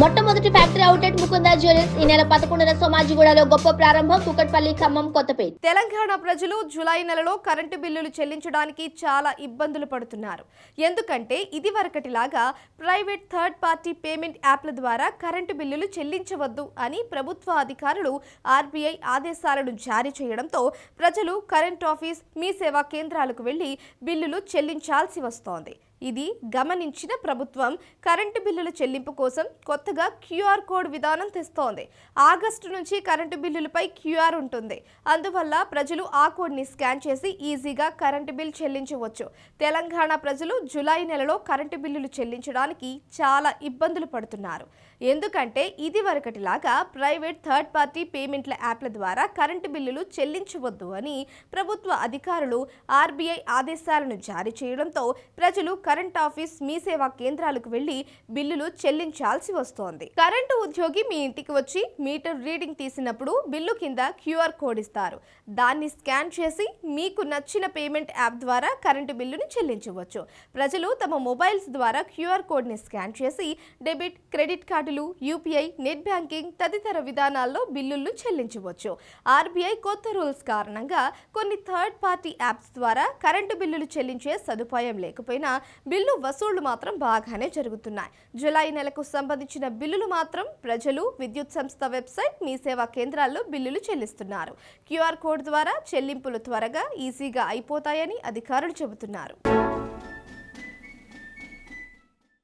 మొట్టమొదటి factory outlet Mukunda jewellers ఈ నెల పదకొండున సోమాజిగూడలో గొప్ప ప్రారంభం కుకట్పల్లి ఖమ్మం కొత్తపేట. తెలంగాణ ప్రజలు జూలై నెలలో కరెంటు బిల్లులు చెల్లించడానికి చాలా ఇబ్బందులు పడుతున్నారు. ఎందుకంటే ఇది వరకటిలాగా ప్రైవేట్ థర్డ్ పార్టీ పేమెంట్ యాప్ల ద్వారా కరెంటు బిల్లులు చెల్లించవద్దు అని ప్రభుత్వ అధికారులు ఆర్బీఐ ఆదేశాలను జారీ చేయడంతో ప్రజలు కరెంట్ ఆఫీస్ మీ సేవా కేంద్రాలకు వెళ్ళి బిల్లులు చెల్లించాల్సి వస్తోంది. ఇది గమనించిన ప్రభుత్వం కరెంటు బిల్లుల చెల్లింపు కోసం కొత్తగా క్యూఆర్ కోడ్ విధానం తెస్తోంది. ఆగస్టు నుంచి కరెంటు బిల్లులపై క్యూఆర్ ఉంటుంది. అందువల్ల ప్రజలు ఆ కోడ్ని స్కాన్ చేసి ఈజీగా కరెంటు బిల్ చెల్లించవచ్చు. తెలంగాణ ప్రజలు జూలై నెలలో కరెంటు బిల్లులు చెల్లించడానికి చాలా ఇబ్బందులు పడుతున్నారు. ఎందుకంటే ఇది వరకటిలాగా ప్రైవేట్ థర్డ్ పార్టీ పేమెంట్ల యాప్ల ద్వారా కరెంటు బిల్లులు చెల్లించవద్దు అని ప్రభుత్వ అధికారులు ఆర్బీఐ ఆదేశాలను జారీ చేయడంతో ప్రజలు కరెంట్ ఆఫీస్ మీ సేవా కేంద్రాలకు వెళ్ళి బిల్లులు చెల్లించాల్సి వస్తోంది. కరెంటు ఉద్యోగి మీ ఇంటికి వచ్చి మీటర్ రీడింగ్ తీసినప్పుడు బిల్లు కింద క్యూఆర్ కోడ్ ఇస్తారు. దాన్ని స్కాన్ చేసి మీకు నచ్చిన పేమెంట్ యాప్ ద్వారా కరెంటు బిల్లును చెల్లించవచ్చు. ప్రజలు తమ మొబైల్స్ ద్వారా క్యూఆర్ కోడ్ని స్కాన్ చేసి డెబిట్ క్రెడిట్ కార్డులు యూపీఐ నెట్ బ్యాంకింగ్ తదితర విధానాల్లో బిల్లులు చెల్లించవచ్చు. ఆర్బీఐ కొత్త రూల్స్ కారణంగా కొన్ని థర్డ్ పార్టీ యాప్స్ ద్వారా కరెంటు బిల్లులు చెల్లించే సదుపాయం లేకపోయినా బిల్లు వసూళ్ళు మాత్రం బాగానే జరుగుతున్నాయి. జులై నెలకు సంబంధించిన బిల్లులు మాత్రం ప్రజలు విద్యుత్ సంస్థ వెబ్సైట్ మీ సేవా కేంద్రాల్లో బిల్లులు చెల్లిస్తున్నారు. క్యూఆర్ కోడ్ ద్వారా చెల్లింపులు త్వరగా ఈజీగా అయిపోతాయని అధికారులు చెబుతున్నారు.